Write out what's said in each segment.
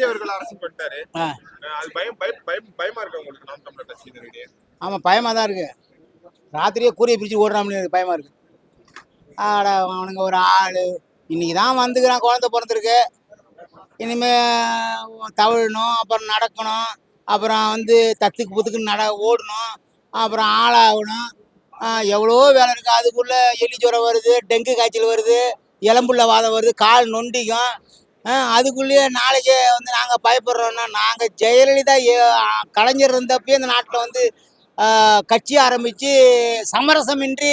அரசு பண்ணிட்டாரு. ஆ. அஹ் அது பயம் பயம் பயம் பயமா இருக்கு உங்களுக்கு நாம் தமிழர் கட்சியினரிடையே ஆமாம் பயமாக தான் இருக்கு. ராத்திரியே கூறிய பிரித்து ஓடுறாமனு பயமாக இருக்கு. ஆட அவனுங்க ஒரு ஆள். இன்னைக்கு தான் வந்துக்கிறான் குழந்தை பிறந்திருக்கு. இனிமே தவிழணும் அப்புறம் நடக்கணும். அப்புறம் வந்து தத்துக்கு புத்துக்கு நட ஓடணும். அப்புறம் ஆளாகணும். எவ்வளோ வேலை இருக்குது அதுக்குள்ளே எலி ஜுரம் வருது டெங்கு காய்ச்சல் வருது எலும்புள்ள வாதம் வருது கால் நொண்டிக்கும். அதுக்குள்ளேயே நாளைக்கு வந்து நாங்கள் பயப்படுறோன்னா நாங்கள் ஜெயலலிதா கலைஞர் இருந்தப்பயே இந்த நாட்டில் வந்து கட்சி ஆரம்பித்து சமரசமின்றி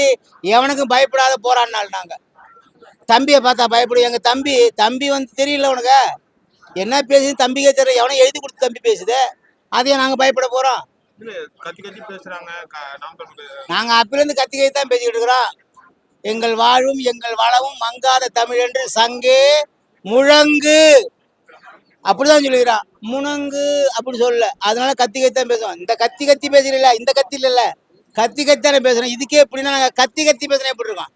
எவனுக்கும் பயப்படாத போராடினாள் நாங்கள் தம்பியை பார்த்தா பயப்படும் எங்கள் தம்பி தம்பி வந்து தெரியல உனக்கு? என்ன பேசுது? தம்பிக்கே தெரியல எவனோ எழுதி கொடுத்து தம்பி பேசுது. அதையும் நாங்கள் பயப்பட போகிறோம் கத்தி கத்தி நாங்கள் அப்பிலேருந்து கத்திக்கை தான் பேசிக்கிட்டு இருக்கிறோம். எங்கள் வாழும் எங்கள் வளமும் மங்காத தமிழ் என்று சங்கே முழங்கு. அப்படிதான் சொல்லுகிறா. முணங்கு அப்படி சொல்லல. அதனால கத்தி கத்தி தான் பேசுவோம் இந்த கத்தி கத்தி பேசுறீங்களா இந்த கத்தி இல்லைல்ல. கத்தி கத்தி தானே பேசுறோம். இதுக்கே எப்படின்னா நாங்கள் கத்தி கத்தி பேசுறேன் எப்படி இருக்கோம்?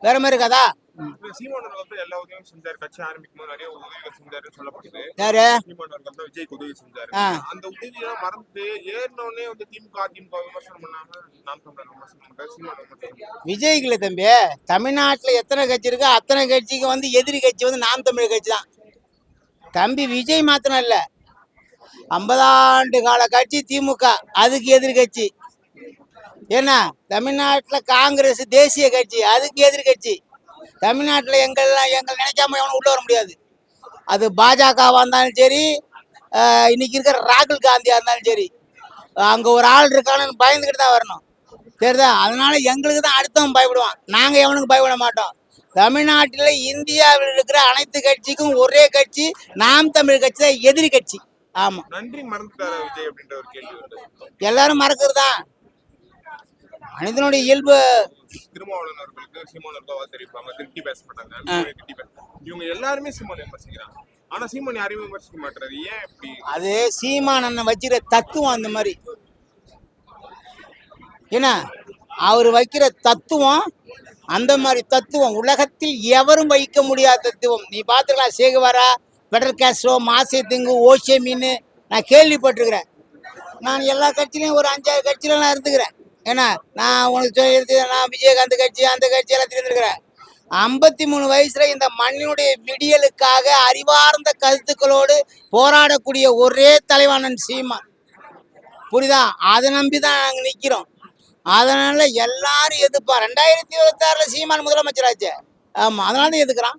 வேற மாதிரி இருக்காதா? இல்ல, சீமான் அவர்கள் வந்து எல்லா உதவியும் செஞ்சாரு. கட்சி ஆரம்பிக்கும் போது நிறைய உதவிகள் செஞ்சாருன்னு சொல்லப்படுது. யாரு? சீமான் அவர்கள் தான் விஜய்க்கு உதவி செஞ்சாரு. ஆ. அந்த உதவியெல்லாம் மறந்து ஏறினோடனே வந்து திமுக அதிமுக விமர்சனம் பண்ணாம நாம் தமிழர் விமர்சனம் பண்றாரு. சீமான் அவர்கள் மட்டும். விஜய்க்கு இல்லை தம்பி தமிழ்நாட்டில் எத்தனை கட்சி இருக்கோ அத்தனை கட்சிக்கு வந்து எதிரி கட்சி வந்து நாம் தமிழ் கட்சி தான். தம்பி விஜய் மாத்திரம் இல்லை. ஐம்பதாண்டு கால கட்சி திமுக அதுக்கு எதிரி கட்சி. என்ன தமிழ்நாட்டில் காங்கிரஸ் தேசிய கட்சி அதுக்கு எதிரி கட்சி. தமிழ்நாட்டில் எங்கெல்லாம் எங்கள் நினைக்காம எவனும் உள்ள வர முடியாது. அது பாஜகவாக இருந்தாலும் சரி இன்னைக்கு இருக்கிற ராகுல் காந்தியா இருந்தாலும் சரி. அங்கே ஒரு ஆள் இருக்கான்னு பயந்துக்கிட்டு தான் வரணும். தெரியுதா? அதனால எங்களுக்கு தான் அடுத்தவன் பயப்படுவான். நாங்கள் எவனுக்கு பயப்பட மாட்டோம். தமிழ்நாட்டில் இந்தியாவில் இருக்கிற அனைத்து கட்சிக்கும் ஒரே கட்சி நாம் தமிழ் கட்சி தான் எதிரி கட்சி. ஆமாம் நன்றி எல்லாரும் மறக்கிறது? தான் மனிதனுடைய இயல்பு திருமாவளவன் அவர்களுக்கு சீமான் அவர்கள் வாழ்த்து தெரிவிப்பாங்க. திருப்பி பேச மாட்டாங்க திட்டி பேச இவங்க எல்லாருமே சீமான் விமர்சிக்கிறாங்க. ஆனா சீமான் யாரையும் விமர்சிக்க மாட்டாரு ஏன் இப்படி? அது சீமானண்ணன் வச்சிருக்க தத்துவம் அந்த மாதிரி. என்ன? அவர் வைக்கிற தத்துவம் அந்த மாதிரி தத்துவம். உலகத்தில் எவரும் வைக்க முடியாத தத்துவம். நீ பார்த்துக்கலாம் சேகுவாரா பெடர் கேஸ்ட்ரோ மாசே திங்கு ஓஷே மீன்? நான் கேள்விப்பட்டிருக்கிறேன். நான் எல்லா கட்சியிலையும் ஒரு அஞ்சாறு கட்சியில நான் இருந்துக்கிறேன். ஏன்னா நான் உனக்கு சொல்லி நான் விஜயகாந்த் கட்சி அந்த கட்சி எல்லாத்தையும் இருந்திருக்கிறேன் ஐம்பத்தி மூணு வயசுல இந்த மண்ணினுடைய விடியலுக்காக அறிவார்ந்த கருத்துக்களோடு போராடக்கூடிய ஒரே தலைவானன் சீமான் புரியுதா? அதை நம்பி தான் நாங்கள் நிற்கிறோம் அதனால எல்லாரும் எதிர்ப்பா. ரெண்டாயிரத்தி இருபத்தாறுல சீமான் முதலமைச்சராச்சு. ஆமா அதனால தான் எதுக்குறான்